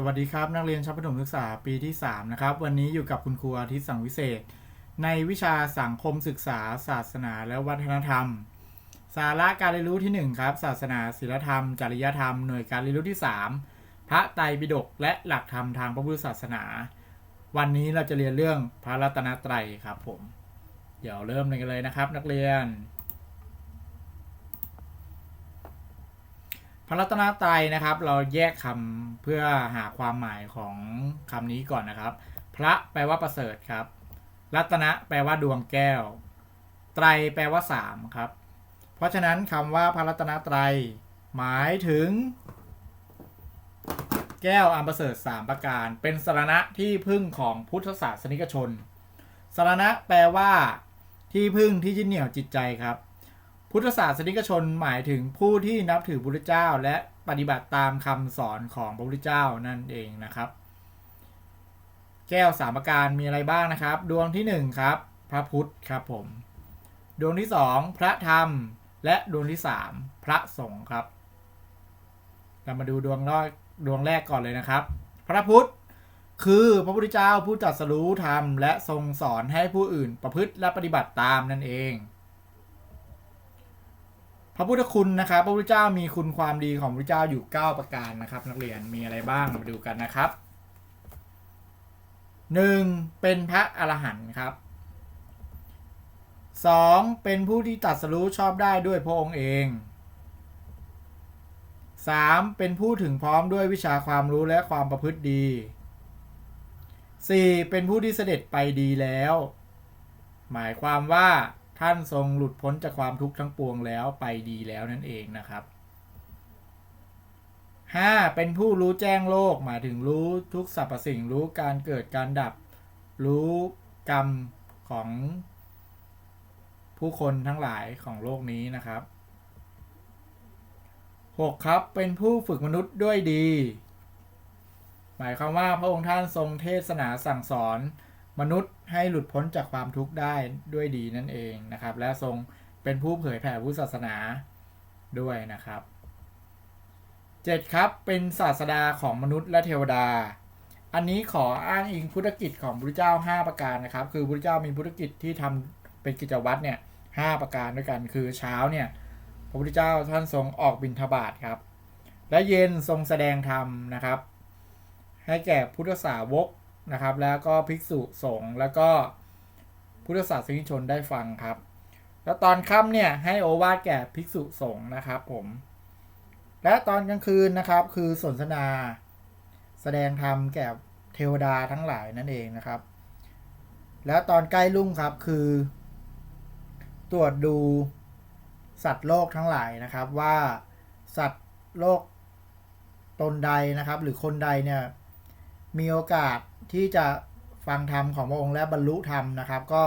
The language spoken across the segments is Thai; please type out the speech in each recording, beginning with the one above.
สวัสดีครับ นักเรียนชั้นประถมศึกษาปีที่ 3 นะครับ วันนี้อยู่กับคุณครูอาทิตย์สังวิเศษ ในวิชาสังคมศึกษา ศาสนาและวัฒนธรรม สาระการเรียนรู้ที่ 1 ครับ ศาสนาศิลธรรม จริยธรรม หน่วยการเรียนรู้ที่ 3 พระไตรปิฎกและหลักธรรมทางพระพุทธศาสนา วันนี้เราจะเรียนเรื่องพระรัตนตรัยครับผม เดี๋ยวเริ่มกันเลยนะครับ นักเรียน พระรัตนตรัยนะครับ เราแยกคำเพื่อหาความหมายของคำนี้ก่อนนะครับ พระแปลว่าประเสริฐครับ รัตนะแปลว่าดวงแก้ว ไตรแปลว่าสามครับ เพราะฉะนั้นคำว่าพระรัตนตรัยหมายถึง แก้วอันประเสริฐสามประการ เป็นสรณะที่พึ่งของพุทธศาสนิกชนสรณะแปลว่า ที่พึ่งที่ยึดเหนี่ยวจิตใจครับ พุทธศาสนิกชนหมายถึงผู้ที่นับถือพระพุทธเจ้า และปฏิบัติตามคำสอนของพระพุทธเจ้านั่นเองนะครับ แก้วสามประการมีอะไรบ้างนะครับ ดวงที่หนึ่งครับพระพุทธครับผม ดวงที่สองพระธรรม และดวงที่สามพระสงฆ์ครับ เรามาดูดวงแรกดวงแรกก่อนเลยนะครับ พระพุทธคือพระพุทธเจ้าผู้ตรัสรู้ธรรมและทรงสอนให้ผู้อื่นประพฤติและปฏิบัติตามนั่นเอง พระพุทธคุณนะครับ พระพุทธเจ้ามีคุณความดีของพระพุทธเจ้าอยู่ 9 ประการนะครับ นักเรียนมีอะไรบ้างมาดูกันนะครับ 1. เป็นพระอรหันต์ครับ 2. เป็นผู้ที่ตรัสรู้ชอบได้ด้วยพระองค์เอง 3. เป็นผู้ถึงพร้อมด้วยวิชาความรู้และความประพฤติดี 4. เป็นผู้ที่เสด็จไปดีแล้ว หมายความว่า ท่านทรงหลุดพ้นจากความทุกข์ทั้งปวงแล้วไปดีแล้วนั่นเองนะครับ 5. เป็นผู้รู้แจ้งโลกหมายถึงรู้ทุกสรรพสิ่งรู้การเกิดการดับ รู้กรรมของผู้คนทั้งหลายของโลกนี้นะครับ 6. ครับเป็นผู้ฝึกมนุษย์ด้วยดี หมายความว่าพระองค์ท่านทรงเทศนาสั่งสอน มนุษย์ให้หลุดพ้นจากความทุกข์ได้ด้วยดีนั่นเองนะครับ และทรงเป็นผู้เผยแผ่พุทธศาสนาด้วยนะครับ 7. ครับเป็นศาสดาของมนุษย์และเทวดา อันนี้ขออ้างอิงพุทธกิจของพระเจ้า 5 ประการนะครับ คือพระเจ้ามีพุทธกิจที่ทำเป็นกิจวัตรเนี่ยหประการด้วยกันคือเช้าเนี่ยพระพุทธเจ้าท่านทรงออกบิณฑบาตครับ และเย็นทรงแสดงธรรมนะครับ ให้แก่พุทธสาวก นะครับ แล้วก็ภิกษุสงฆ์แล้วก็พุทธศาสนิกชนได้ฟังครับ แล้วตอนค่ำเนี่ยให้โอวาทแก่ภิกษุสงฆ์นะครับผม และตอนกลางคืนนะครับคือสนทนาแสดงธรรมแก่เทวดาทั้งหลายนั่นเองนะครับ แล้วตอนใกล้รุ่งครับคือ ตรวจดูสัตว์โลกทั้งหลายนะครับว่าสัตว์โลกตนใดนะครับ หรือคนใดเนี่ย มีโอกาสที่จะฟังธรรมของพระองค์และบรรลุธรรมนะครับ ก็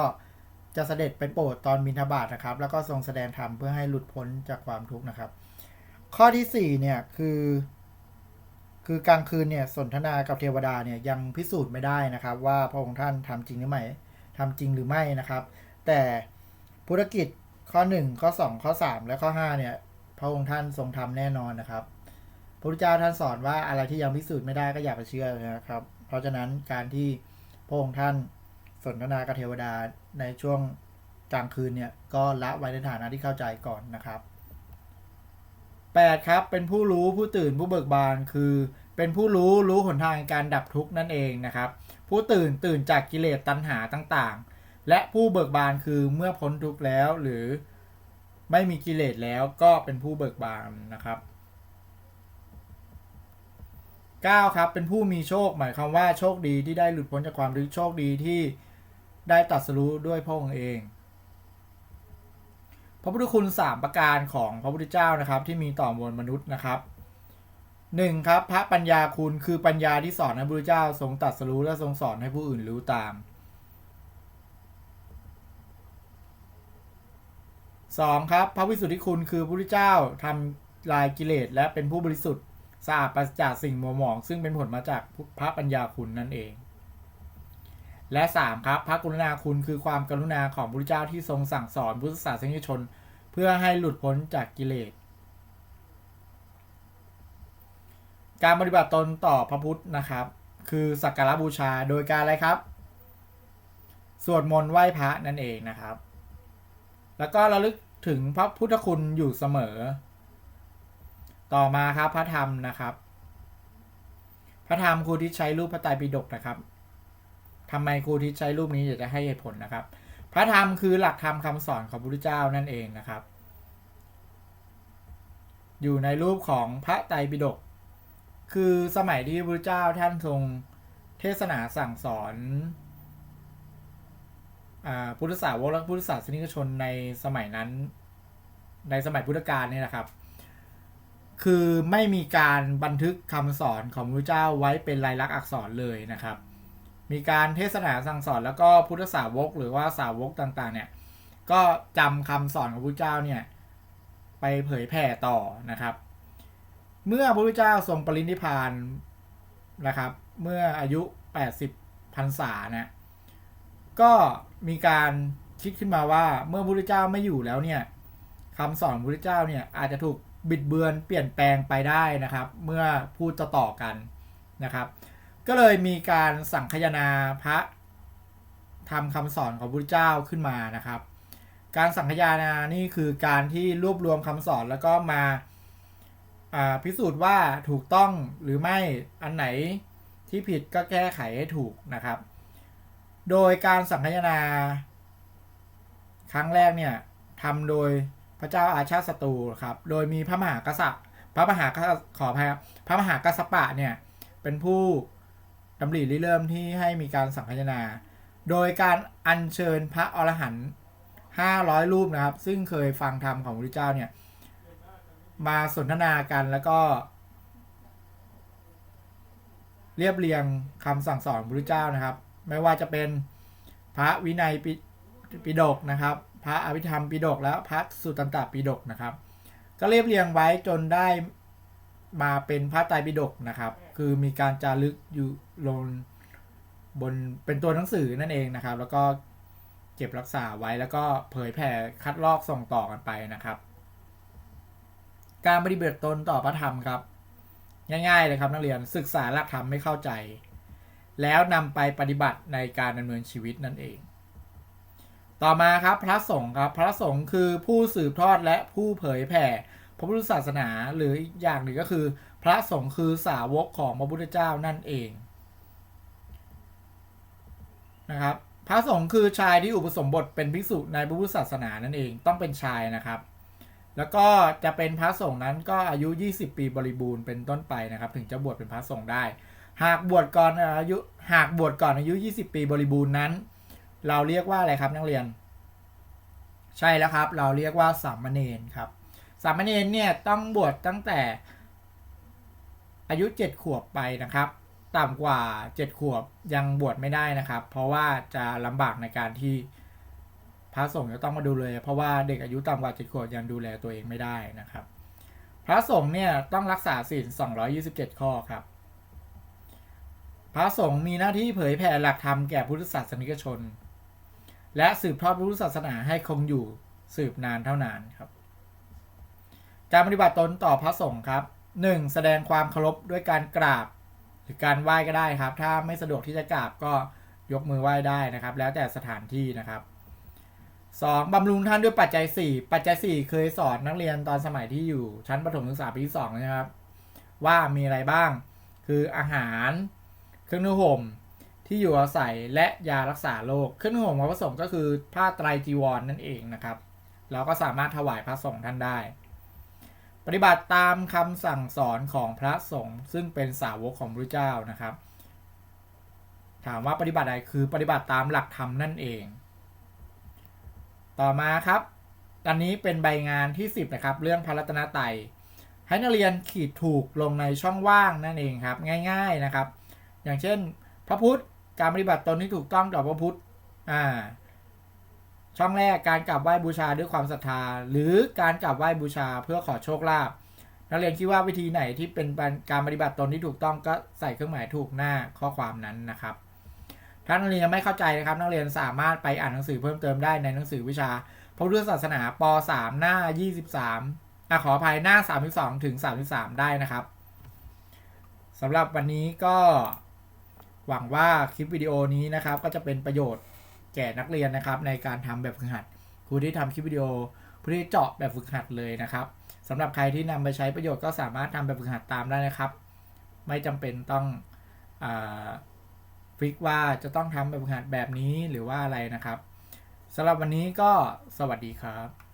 จะเสด็จไปโปรดตอนบิณฑบาตนะครับ แล้วก็ทรงแสดงธรรมเพื่อให้หลุดพ้นจากความทุกข์นะครับ ข้อที่4เนี่ยคือคือกลางคืนเนี่ยสนทนากับเทวดาเนี่ยยังพิสูจน์ไม่ได้นะครับ ว่าพระองค์ท่านทำจริงหรือไม่ทำจริงหรือไม่นะครับ แต่พุทธกิจข้อ 1 ข้อ 2 ข้อ 3 และข้อ5เนี่ยพระองค์ท่านทรงทำแน่นอนนะครับ พระพุทธเจ้าท่านสอนว่าอะไรที่ยังพิสูจน์ไม่ได้ก็อย่าไปเชื่อนะครับ เพราะฉะนั้นการที่พระองค์ท่านสนทนากับเทวดาในช่วงกลางคืนเนี่ยก็ละไว้ในฐานะที่เข้าใจก่อนนะครับ 8. ครับเป็นผู้รู้ผู้ตื่นผู้เบิกบานคือ เป็นผู้รู้รู้หนทางการดับทุกข์นั่นเองนะครับ ผู้ตื่นตื่นจากกิเลสตัณหาต่างๆ และผู้เบิกบานคือเมื่อพ้นทุกข์แล้วหรือไม่มีกิเลสแล้วก็เป็นผู้เบิกบานนะครับ 9. ครับเป็นผู้มีโชคหมายความว่าโชคดีที่ได้หลุดพ้นจากความทุกข์โชคดีที่ได้ตัดสู้ด้วยพระองค์เอง พระพุทธคุณ 3 ประการของพระพุทธเจ้านะครับ ที่มีต่อมวลมนุษย์นะครับ 1. ครับพระปัญญาคุณคือปัญญาที่สอนให้พระพุทธเจ้าทรงตัดสู้และทรงสอนให้ผู้อื่นรู้ตาม 2. ครับพระวิสุทธิคุณคือพระพุทธเจ้าทำลายกิเลสและเป็นผู้บริสุทธิ์ สะอาดปราศจากสิ่งมัวหมอง ซึ่งเป็นผลมาจากพระปัญญาคุณนั่นเอง และ 3. ครับ พระกรุณาคุณคือความกรุณาของพระพุทธเจ้าที่ทรงสั่งสอนพุทธศาสนิกชน เพื่อให้หลุดพ้นจากกิเลส การปฏิบัติตนต่อพระพุทธนะครับ คือสักการะบูชาโดยการอะไรครับ สวดมนต์ไหว้พระนั่นเองนะครับ แล้วก็ระลึกถึงพระพุทธคุณอยู่เสมอ ต่อมาครับพระธรรมนะครับ พระธรรมครูที่ใช้รูปพระไตรปิฎกนะครับทำไมครูที่ใช้รูปนี้อยากจะให้เหตุผลนะครับ พระธรรมคือหลักธรรมคำสอนของพระพุทธเจ้านั่นเองนะครับ อยู่ในรูปของพระไตรปิฎกคือสมัยที่พระพุทธเจ้าท่านทรงเทศนาสั่งสอนอาพุทธศาสาวกและพุทธศาสนิกชนในสมัยนั้น ในสมัยพุทธกาลนี่ยนะครับ คือไม่มีการบันทึกคำสอนของพระพุทธเจ้าไว้เป็นลายลักษณ์อักษรเลยนะครับ มีการเทศนาสั่งสอนแล้วก็พุทธสาวกหรือว่าสาวกต่างๆเนี่ยก็จำคำสอนของพระพุทธเจ้าเนี่ยไปเผยแผ่ต่อนะครับ เมื่อพระพุทธเจ้าทรงปรินิพพานนะครับ เมื่ออายุ 80พรรษานะก็มีการคิดขึ้นมาว่าเมื่อพระพุทธเจ้าไม่อยู่แล้วเนี่ยคำสอนพระพุทธเจ้าเนี่ยอาจจะถูก บิดเบือนเปลี่ยนแปลงไปได้นะครับ เมื่อพูดต่อๆกันนะครับ ก็เลยมีการสั่งคยนาพระทำคำสอนของพระพุทธเจ้าขึ้นมานะครับ การสังคายนานี่คือการที่รวบรวมคำสอนแล้วก็มาพิสูจน์ว่าถูกต้องหรือไม่อันไหนที่ผิดก็แก้ไขให้ถูกนะครับ โดยการสังคายนาครั้งแรกเนี่ยทำโดย พระเจ้าอาชาติศัตรูครับ โดยมีพระมหากษัตริย์พระมหากษัตริย์ขออภัยครับพระมหากษัตริย์ปะเนี่ยเป็นผู้ดำริริเริ่มที่ให้มีการสังคายนา โดยการอัญเชิญพระอรหันต์500 รูปนะครับ ซึ่งเคยฟังธรรมของพระพุทธเจ้าเนี่ยมาสนทนากันแล้วก็ เรียบเรียงคำสั่งสอนพระพุทธเจ้านะครับ ไม่ว่าจะเป็นพระวินัยปิปิฎกนะครับ พระอภิธรรมปิฎกแล้วพระสุตตันตปิฎกนะครับ ก็เรียบเรียงไว้จนได้มาเป็นพระไตรปิฎกนะครับ คือมีการจารึกอยู่ลงบนเป็นตัวหนังสือนั่นเองนะครับ แล้วก็เก็บรักษาไว้แล้วก็เผยแผ่คัดลอกส่งต่อกันไปนะครับ การปฏิบัติตนต่อพระธรรมครับ ง่ายๆเลยครับนักเรียนศึกษาหลักธรรมไม่เข้าใจ แล้วนำไปปฏิบัติในการดำเนินชีวิตนั่นเอง ต่อมาครับพระสงฆ์ครับพระสงฆ์คือผู้สืบทอดและผู้เผยแผ่พระพุทธศาสนาหรืออีกอย่างหนึ่งก็คือ พระสงฆ์คือสาวกของพระพุทธเจ้านั่นเองนะครับพระสงฆ์คือชายที่อุปสมบทเป็นภิกษุในพระพุทธศาสนานั่นเองต้องเป็นชายนะครับ แล้วก็จะเป็นพระสงฆ์นั้นก็อายุ 20 ปีบริบูรณ์เป็นต้นไปนะครับ ถึงจะบวชเป็นพระสงฆ์ได้ หากบวชก่อนอายุหากบวชก่อนอายุ 20 ปีบริบูรณ์นั้น เราเรียกว่าอะไรครับนักเรียน ใช่แล้วครับ เราเรียกว่าสามเณรครับสามเณรเนี่ยต้องบวชตั้งแต่อายุ 7 ขวบไปนะครับ ต่ำกว่า 7 ขวบยังบวชไม่ได้นะครับ เพราะว่าจะลำบากในการที่พระสงฆ์จะต้องมาดูเลย เพราะว่าเด็กอายุต่ำกว่า 7 ขวบยังดูแลตัวเองไม่ได้นะครับ พระสงฆ์เนี่ยต้องรักษาศีล227 ข้อครับ พระสงฆ์มีหน้าที่เผยแผ่หลักธรรมแก่พุทธศาสนิกชน และสืบทอดพุทธศาสนาให้คงอยู่สืบนานเท่านานครับ การปฏิบัติตนต่อพระสงฆ์ครับ 1. แสดงความเคารพด้วยการกราบ หรือการไหว้ก็ได้ครับ ถ้าไม่สะดวกที่จะกราบก็ยกมือไหว้ได้นะครับ แล้วแต่สถานที่นะครับ 2. บำรุงท่านด้วยปัจจัย 4 ปัจจัย 4 เคยสอนนักเรียนตอนสมัยที่อยู่ ชั้นประถมศึกษาปีที่2นะครับ ว่ามีอะไรบ้าง คืออาหาร เครื่องนุ่งห่ม ที่อยู่อาศัยและยารักษาโรคเครื่องนุ่งห่มพระสงฆ์ก็คือผ้าไตรจีวรนนั่นเองนะครับ เราก็สามารถถวายพระสงฆ์ท่านได้ ปฏิบัติตามคำสั่งสอนของพระสงฆ์ซึ่งเป็นสาวกของพระเจ้านะครับ ถามว่าปฏิบัติอะไรคือปฏิบัติตามหลักธรรมนั่นเอง ต่อมาครับอันนี้เป็นใบงานที่ 10 นะครับ เรื่องพระรัตนตรัยให้นักเรียนขีดถูกลงในช่องว่างนั่นเองครับ ง่าย ๆนะครับ อย่างเช่น พระพุทธ การปฏิบัติตนที่ถูกต้องต่อพระพุทธอ่าช่องแรกการกราบไหว้บูชาด้วยความศรัทธา หรือการกราบไหว้บูชาเพื่อขอโชคลาภนักเรียนคิดว่าวิธีไหนที่เป็นการปฏิบัติตนที่ถูกต้องก็ใส่เครื่องหมายถูกหน้าข้อความนั้นนะครับ ถ้านักเรียนไม่เข้าใจนะครับ นักเรียนสามารถไปอ่านหนังสือเพิ่มเติมได้ในหนังสือวิชาพระพุทธศาสนาป .3 หน้า 23อะขออภัยหน้า 32 ถึง 33 ได้นะครับสำหรับวันนี้ก็ หวังว่าคลิปวิดีโอนี้นะครับ ก็จะเป็นประโยชน์แก่นักเรียนนะครับ ในการทำแบบฝึกหัดครูที่ทำคลิปวิดีโอผู้ที่เจาะแบบฝึกหัดเลยนะครับสำหรับใครที่นำไปใช้ประโยชน์ก็สามารถทำแบบฝึกหัดตามได้นะครับ ไม่จำเป็นต้องอฟิกว่าจะต้องทำแบบฝึกหัดแบบนี้หรือว่าอะไรนะครับสำหรับวันนี้ก็สวัสดีครับ